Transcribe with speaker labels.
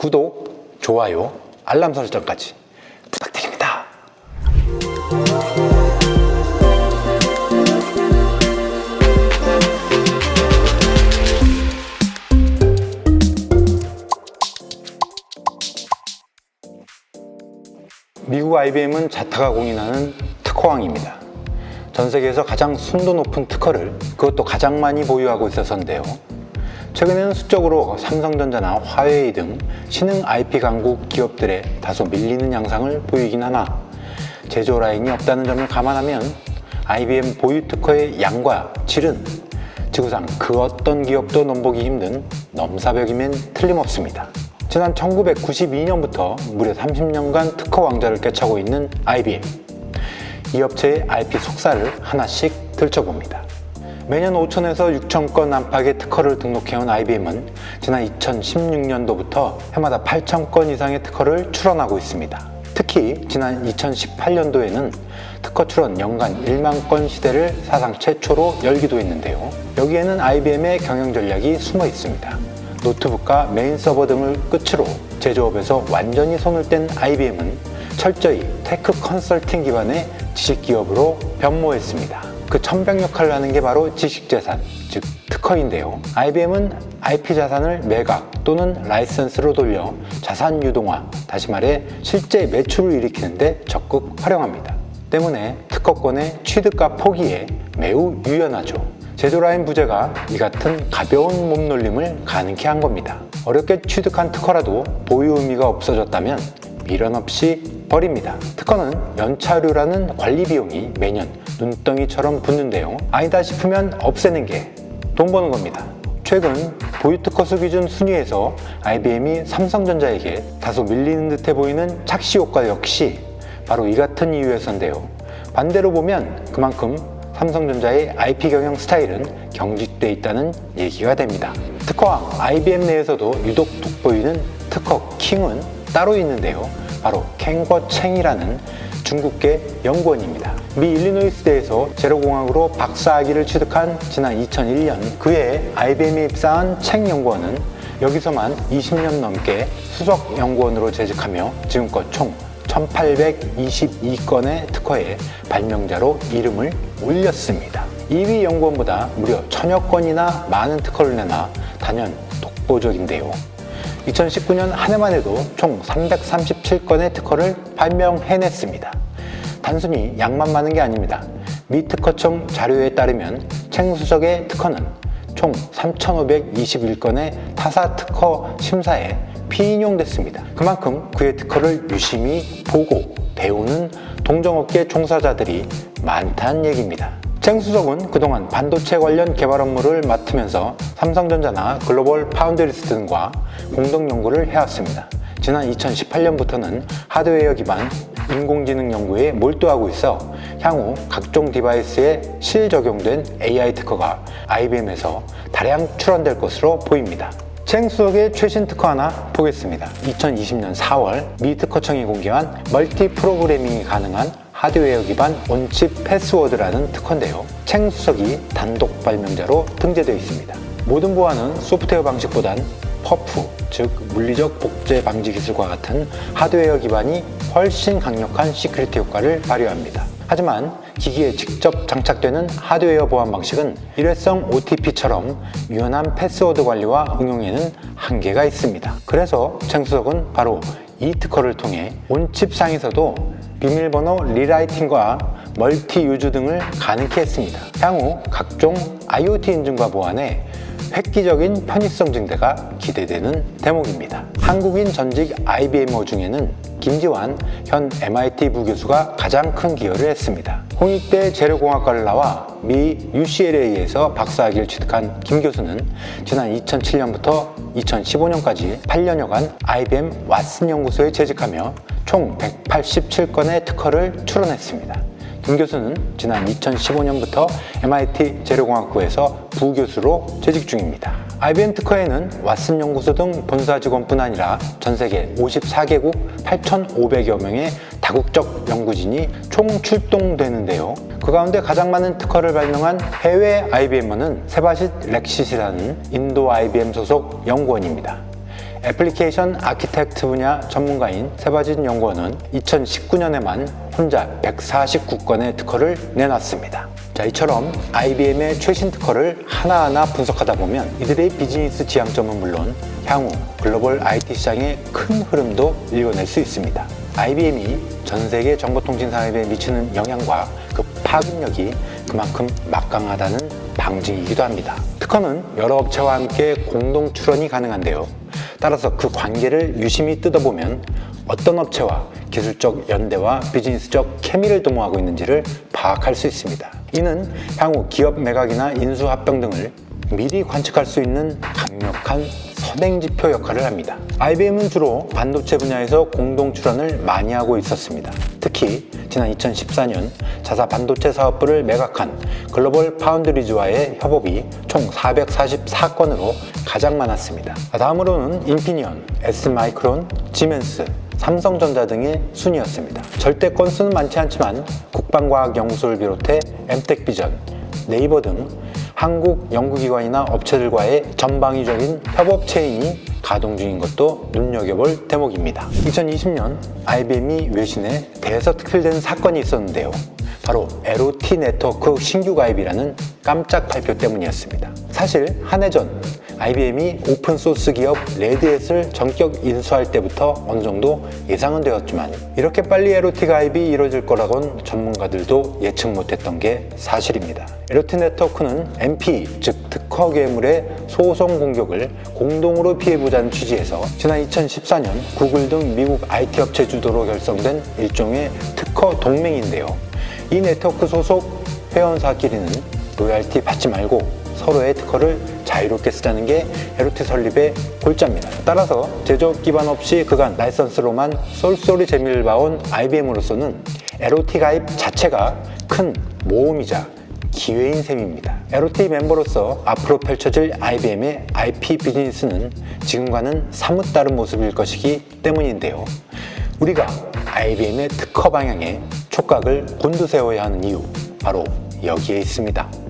Speaker 1: 구독, 좋아요, 알람 설정까지 부탁드립니다. 미국 IBM은 자타가 공인하는 특허왕입니다. 전 세계에서 가장 순도 높은 특허를 그것도 가장 많이 보유하고 있어서인데요. 최근에는 수적으로 삼성전자나 화웨이 등 신흥 IP 강국 기업들의 다소 밀리는 양상을 보이긴 하나 제조 라인이 없다는 점을 감안하면 IBM 보유 특허의 양과 질은 지구상 그 어떤 기업도 넘보기 힘든 넘사벽이면 틀림없습니다. 지난 1992년부터 무려 30년간 특허 왕좌를 꿰차고 있는 IBM. 이 업체의 IP 속사를 하나씩 들춰봅니다. 매년 5천에서 6천 건 안팎의 특허를 등록해온 IBM은 지난 2016년도부터 해마다 8천 건 이상의 특허를 출원하고 있습니다. 특히 지난 2018년도에는 특허 출원 연간 1만 건 시대를 사상 최초로 열기도 했는데요. 여기에는 IBM의 경영 전략이 숨어 있습니다. 노트북과 메인 서버 등을 끝으로 제조업에서 완전히 손을 뗀 IBM은 철저히 테크 컨설팅 기반의 지식 기업으로 변모했습니다. 그 천병 역할을 하는 게 바로 지식재산, 즉 특허인데요. IBM은 IP 자산을 매각 또는 라이선스로 돌려 자산 유동화, 다시 말해 실제 매출을 일으키는데 적극 활용합니다. 때문에 특허권의 취득과 포기에 매우 유연하죠. 제조 라인 부재가 이 같은 가벼운 몸놀림을 가능케 한 겁니다. 어렵게 취득한 특허라도 보유 의미가 없어졌다면 미련 없이 버립니다. 특허는 연차료라는 관리 비용이 매년 눈덩이처럼 붙는데요. 아니다 싶으면 없애는 게 돈 버는 겁니다. 최근 보유 특허 수 기준 순위에서 IBM이 삼성전자에게 다소 밀리는 듯해 보이는 착시 효과 역시 바로 이 같은 이유에서인데요. 반대로 보면 그만큼 삼성전자의 IP 경영 스타일은 경직돼 있다는 얘기가 됩니다. 특허왕 IBM 내에서도 유독 돋보이는 특허 킹은 따로 있는데요. 바로 캥거챙이라는 중국계 연구원입니다. 미 일리노이스대에서 제로공학으로 박사학위를 취득한 지난 2001년 그해 IBM에 입사한 챙 연구원은 여기서만 20년 넘게 수석 연구원으로 재직하며 지금껏 총 1822건의 특허에 발명자로 이름을 올렸습니다. 2위 연구원보다 무려 천여 건이나 많은 특허를 내나 단연 독보적인데요. 2019년 한 해만 해도 총 337건의 특허를 발명해냈습니다. 단순히 양만 많은 게 아닙니다. 미 특허청 자료에 따르면 챙수석의 특허는 총 3,521건의 타사 특허 심사에 피인용됐습니다. 그만큼 그의 특허를 유심히 보고 배우는 동정업계 종사자들이 많다는 얘기입니다. 챙수석은 그동안 반도체 관련 개발 업무를 맡으면서 삼성전자나 글로벌 파운드리스 등과 공동 연구를 해왔습니다. 지난 2018년부터는 하드웨어 기반 인공지능 연구에 몰두하고 있어 향후 각종 디바이스에 실적용된 AI 특허가 IBM에서 다량 출원될 것으로 보입니다. 챙수석의 최신 특허 하나 보겠습니다. 2020년 4월 미 특허청이 공개한 멀티 프로그래밍이 가능한 하드웨어 기반 온칩 패스워드라는 특허인데요. 챙 수석이 단독 발명자로 등재되어 있습니다. 모든 보안은 소프트웨어 방식보단 퍼프, 즉 물리적 복제 방지 기술과 같은 하드웨어 기반이 훨씬 강력한 시크릿 효과를 발휘합니다. 하지만 기기에 직접 장착되는 하드웨어 보안 방식은 일회성 OTP처럼 유연한 패스워드 관리와 응용에는 한계가 있습니다. 그래서 챙수석은 바로 이 특허를 통해 온칩상에서도 비밀번호 리라이팅과 멀티 유주 등을 가능케 했습니다. 향후 각종 IoT 인증과 보안에 획기적인 편의성 증대가 기대되는 대목입니다. 한국인 전직 IBMO 중에는 김지환 현 MIT 부교수가 가장 큰 기여를 했습니다. 홍익대 재료공학과를 나와 미 UCLA에서 박사학위를 취득한 김 교수는 지난 2007년부터 2015년까지 8년여간 IBM 왓슨 연구소에 재직하며 총 187건의 특허를 출원했습니다. 김 교수는 지난 2015년부터 MIT 재료공학부에서 부교수로 재직 중입니다. IBM 특허에는 왓슨 연구소 등 본사 직원뿐 아니라 전 세계 54개국 8,500여 명의 다국적 연구진이 총 출동되는데요. 그 가운데 가장 많은 특허를 발명한 해외 IBM은 세바싯 렉시시라는 인도 IBM 소속 연구원입니다. 애플리케이션 아키텍트 분야 전문가인 세바진 연구원은 2019년에만 혼자 149건의 특허를 내놨습니다. 자, 이처럼 IBM의 최신 특허를 하나하나 분석하다 보면 이들의 비즈니스 지향점은 물론 향후 글로벌 IT 시장의 큰 흐름도 읽어낼 수 있습니다. IBM이 전 세계 정보통신 산업에 미치는 영향과 그 파급력이 그만큼 막강하다는 방증이기도 합니다. 특허는 여러 업체와 함께 공동 출원이 가능한데요. 따라서 그 관계를 유심히 뜯어보면 어떤 업체와 기술적 연대와 비즈니스적 케미를 도모하고 있는지를 파악할 수 있습니다. 이는 향후 기업 매각이나 인수 합병 등을 미리 관측할 수 있는 강력한 선행지표 역할을 합니다. IBM은 주로 반도체 분야에서 공동 출원을 많이 하고 있었습니다. 특히 지난 2014년 자사 반도체 사업부를 매각한 글로벌 파운드리즈와의 협업이 총 444건으로 가장 많았습니다. 다음으로는 인피니언, S마이크론, 지멘스, 삼성전자 등의 순이었습니다. 절대 건수는 많지 않지만 국방과학 연구소를 비롯해 엠텍 비전, 네이버 등 한국 연구기관이나 업체들과의 전방위적인 협업 체인이 가동 중인 것도 눈여겨볼 대목입니다. 2020년 IBM이 외신에 대서 특필된 사건이 있었는데요. 바로 LOT 네트워크 신규 가입이라는 깜짝 발표 때문이었습니다. 사실 한 해 전 IBM이 오픈소스 기업 레드햇을 전격 인수할 때부터 어느 정도 예상은 되었지만 이렇게 빨리 LOT 가입이 이루어질 거라곤 전문가들도 예측 못했던 게 사실입니다. LOT 네트워크는 MP, 즉 특허 괴물의 소송 공격을 공동으로 피해보자는 취지에서 지난 2014년 구글 등 미국 IT 업체 주도로 결성된 일종의 특허 동맹인데요. 이 네트워크 소속 회원사끼리는 로얄티 받지 말고 서로의 특허를 자유롭게 쓰자는 게 LOT 설립의 골자입니다. 따라서 제조업 기반 없이 그간 라이선스로만 쏠쏠이 재미를 봐온 IBM으로서는 LOT 가입 자체가 큰 모험이자 기회인 셈입니다. LOT 멤버로서 앞으로 펼쳐질 IBM의 IP 비즈니스는 지금과는 사뭇 다른 모습일 것이기 때문인데요. 우리가 IBM의 특허 방향에 촉각을 곤두세워야 하는 이유 바로 여기에 있습니다.